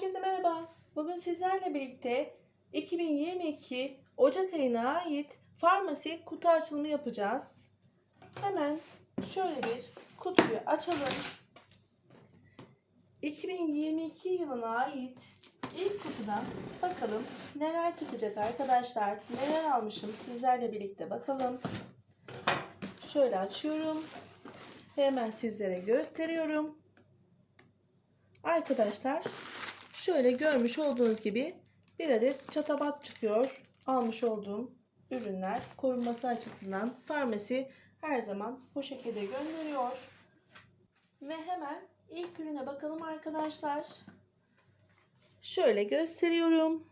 Herkese merhaba. Bugün sizlerle birlikte 2022 Ocak ayına ait farmasi kutu açılımı yapacağız. Hemen şöyle bir kutuyu açalım. 2022 yılına ait ilk kutudan bakalım neler çıkacak arkadaşlar. Neler almışım sizlerle birlikte bakalım. Şöyle açıyorum. Hemen sizlere gösteriyorum. Arkadaşlar şöyle görmüş olduğunuz gibi bir adet çatabat çıkıyor. Almış olduğum ürünler korunması açısından farmasi her zaman bu şekilde gönderiyor. Ve hemen ilk ürüne bakalım arkadaşlar. Şöyle gösteriyorum.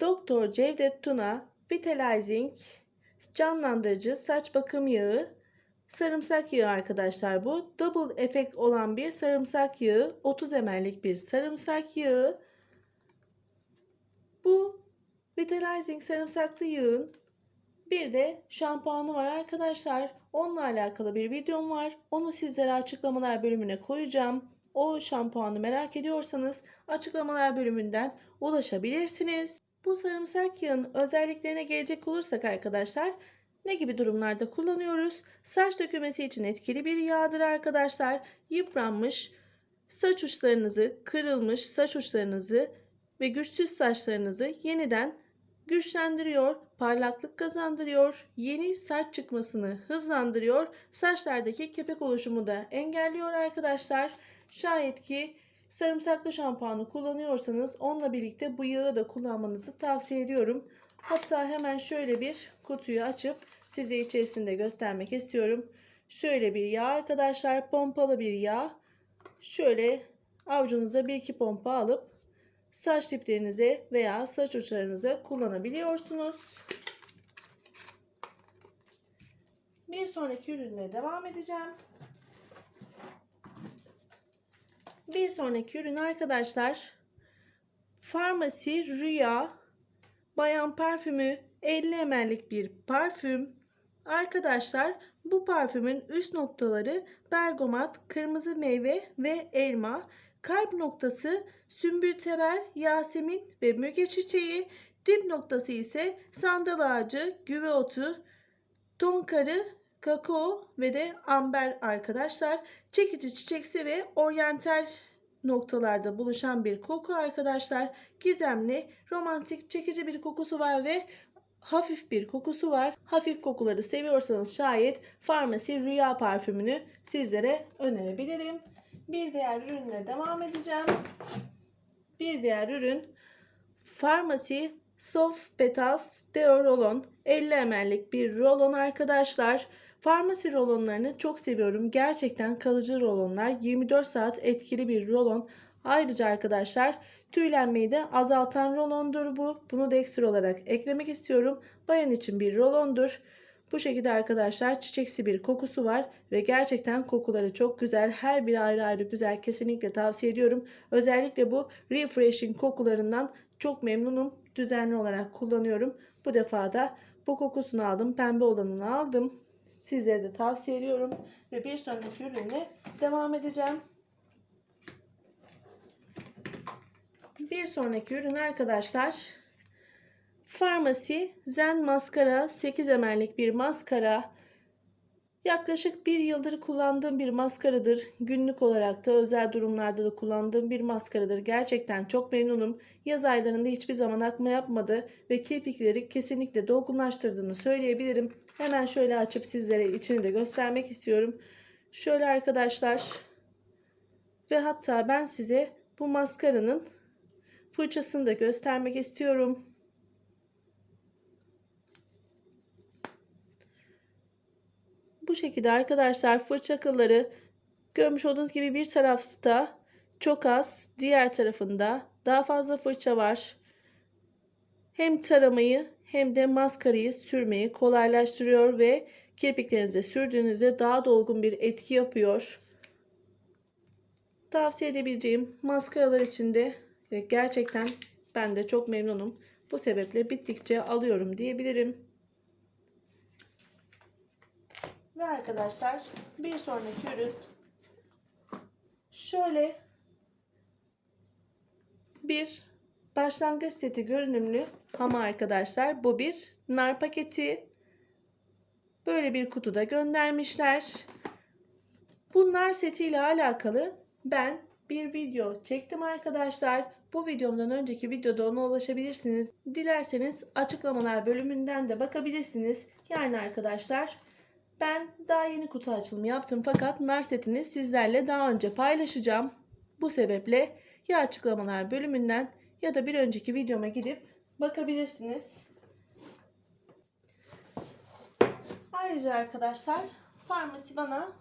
Doktor Cevdet Tuna Vitalizing canlandırıcı saç bakım yağı Sarımsak yağı arkadaşlar bu. Double efekt olan bir sarımsak yağı. 30 ml'lik bir sarımsak yağı. Bu Vitalizing sarımsaklı yağın bir de şampuanı var arkadaşlar. Onunla alakalı bir videom var. Onu sizlere açıklamalar bölümüne koyacağım. O şampuanı merak ediyorsanız açıklamalar bölümünden ulaşabilirsiniz. Bu sarımsak yağın özelliklerine gelecek olursak arkadaşlar ne gibi durumlarda kullanıyoruz? Saç dökülmesi için etkili bir yağdır arkadaşlar. Yıpranmış saç uçlarınızı, kırılmış saç uçlarınızı ve güçsüz saçlarınızı yeniden güçlendiriyor, parlaklık kazandırıyor, yeni saç çıkmasını hızlandırıyor, saçlardaki kepek oluşumu da engelliyor arkadaşlar. Şayet ki sarımsaklı şampuanı kullanıyorsanız onunla birlikte bu yağı da kullanmanızı tavsiye ediyorum. Hatta hemen şöyle bir kutuyu açıp size içerisinde göstermek istiyorum. Şöyle bir yağ arkadaşlar pompalı bir yağ. Şöyle avucunuza bir iki pompa alıp saç diplerinize veya saç uçlarınıza kullanabiliyorsunuz. Bir sonraki ürünle devam edeceğim. Bir sonraki ürün arkadaşlar Farmasi Rüya Bayan parfümü 50 ml'lik bir parfüm. Arkadaşlar bu parfümün üst noktaları bergamat, kırmızı meyve ve elma. Kalp noktası sümbül teber, yasemin ve müge çiçeği. Dip noktası ise sandal ağacı, güve otu, tonkarı, kakao ve de amber arkadaşlar. Çekici çiçeksi ve oryantal noktalarda buluşan bir koku arkadaşlar. Gizemli, romantik, çekici bir kokusu var ve hafif bir kokusu var. Hafif kokuları seviyorsanız şayet Farmasi Rüya parfümünü sizlere önerebilirim. Bir diğer ürünle devam edeceğim. Bir diğer ürün Farmasi Soft Petals Deo Rolon 50 ml'lik bir rolon arkadaşlar. Farmasi rolonlarını çok seviyorum. Gerçekten kalıcı rolonlar. 24 saat etkili bir rolon. Ayrıca arkadaşlar tüylenmeyi de azaltan rolondur bu. Bunu da ekstra olarak eklemek istiyorum. Bayan için bir rolondur. Bu şekilde arkadaşlar çiçeksi bir kokusu var ve gerçekten kokuları çok güzel. Her bir ayrı ayrı güzel kesinlikle tavsiye ediyorum. Özellikle bu refreshing kokularından çok memnunum. Düzenli olarak kullanıyorum. Bu defa da bu kokusunu aldım. Pembe olanını aldım. Sizlere de tavsiye ediyorum. Ve bir sonraki ürünle devam edeceğim. Bir sonraki ürün arkadaşlar. Farmasi Zen Maskara 8 ml'lik bir maskara. Yaklaşık bir yıldır kullandığım bir maskaradır. Günlük olarak da özel durumlarda da kullandığım bir maskaradır. Gerçekten çok memnunum. Yaz aylarında hiçbir zaman akma yapmadı ve kirpikleri kesinlikle dolgunlaştırdığını söyleyebilirim. Hemen şöyle açıp sizlere içini de göstermek istiyorum. Şöyle arkadaşlar ve hatta ben size bu maskaranın fırçasını da göstermek istiyorum. Bu şekilde arkadaşlar fırça kılları görmüş olduğunuz gibi bir tarafta çok az diğer tarafında daha fazla fırça var. Hem taramayı hem de maskarayı sürmeyi kolaylaştırıyor ve kirpiklerinize sürdüğünüzde daha dolgun bir etki yapıyor. Tavsiye edebileceğim maskaralar içinde ve gerçekten ben de çok memnunum. Bu sebeple bittikçe alıyorum diyebilirim. Ve arkadaşlar bir sonraki ürün şöyle bir başlangıç seti görünümlü ama arkadaşlar bu bir nar paketi. Böyle bir kutuda göndermişler. Bu nar seti ile alakalı ben bir video çektim arkadaşlar. Bu videomdan önceki videoda ona ulaşabilirsiniz. Dilerseniz açıklamalar bölümünden de bakabilirsiniz. Yani arkadaşlar ben daha yeni kutu açılımı yaptım fakat nar setini sizlerle daha önce paylaşacağım. Bu sebeple ya açıklamalar bölümünden ya da bir önceki videoma gidip bakabilirsiniz. Ayrıca arkadaşlar farmasi bana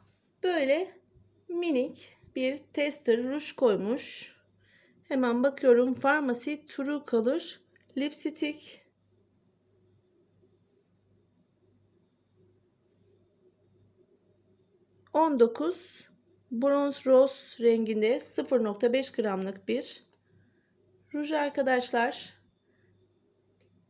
böyle minik bir tester ruj koymuş. Hemen bakıyorum. Farmasi True Color Lipstick. On dokuz bronz rose renginde 0.5 gramlık bir ruj arkadaşlar.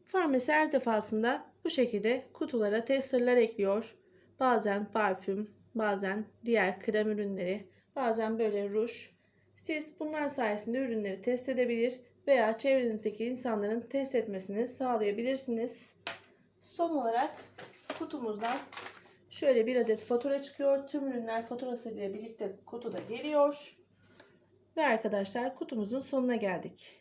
Farmasi her defasında bu şekilde kutulara testerler ekliyor. Bazen parfüm, bazen diğer krem ürünleri, bazen böyle ruj. Siz bunlar sayesinde ürünleri test edebilir veya çevrenizdeki insanların test etmesini sağlayabilirsiniz. Son olarak kutumuzdan şöyle bir adet fatura çıkıyor. Tüm ürünler faturasıyla birlikte kutuda geliyor. Ve arkadaşlar kutumuzun sonuna geldik.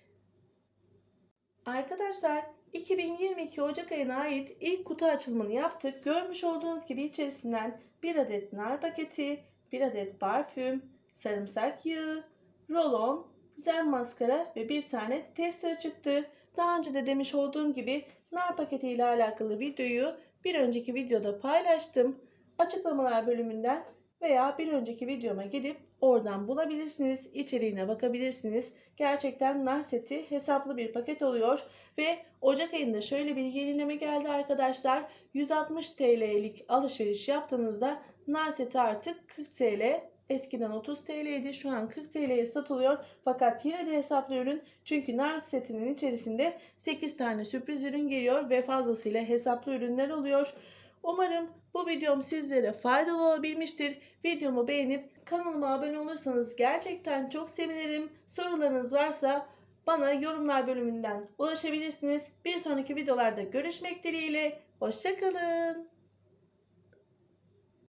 Arkadaşlar 2022 Ocak ayına ait ilk kutu açılımını yaptık. Görmüş olduğunuz gibi içerisinden bir adet nar paketi, bir adet parfüm, sarımsak yağı, rolon, zen maskara ve bir tane tester çıktı. Daha önce de demiş olduğum gibi nar paketi ile alakalı videoyu bir önceki videoda paylaştım. Açıklamalar bölümünden veya bir önceki videoma gidip oradan bulabilirsiniz. İçeriğine bakabilirsiniz. Gerçekten nar seti hesaplı bir paket oluyor ve Ocak ayında şöyle bir yenileme geldi arkadaşlar. 160 TL'lik alışveriş yaptığınızda nar seti artık 40 TL Eskiden 30 TL'ydi şu an 40 TL'ye satılıyor fakat yine de hesaplı ürün çünkü nar setinin içerisinde 8 tane sürpriz ürün geliyor ve fazlasıyla hesaplı ürünler oluyor. Umarım bu videom sizlere faydalı olabilmiştir. Videomu beğenip kanalıma abone olursanız gerçekten çok sevinirim. Sorularınız varsa bana yorumlar bölümünden ulaşabilirsiniz. Bir sonraki videolarda görüşmek dileğiyle. Hoşçakalın.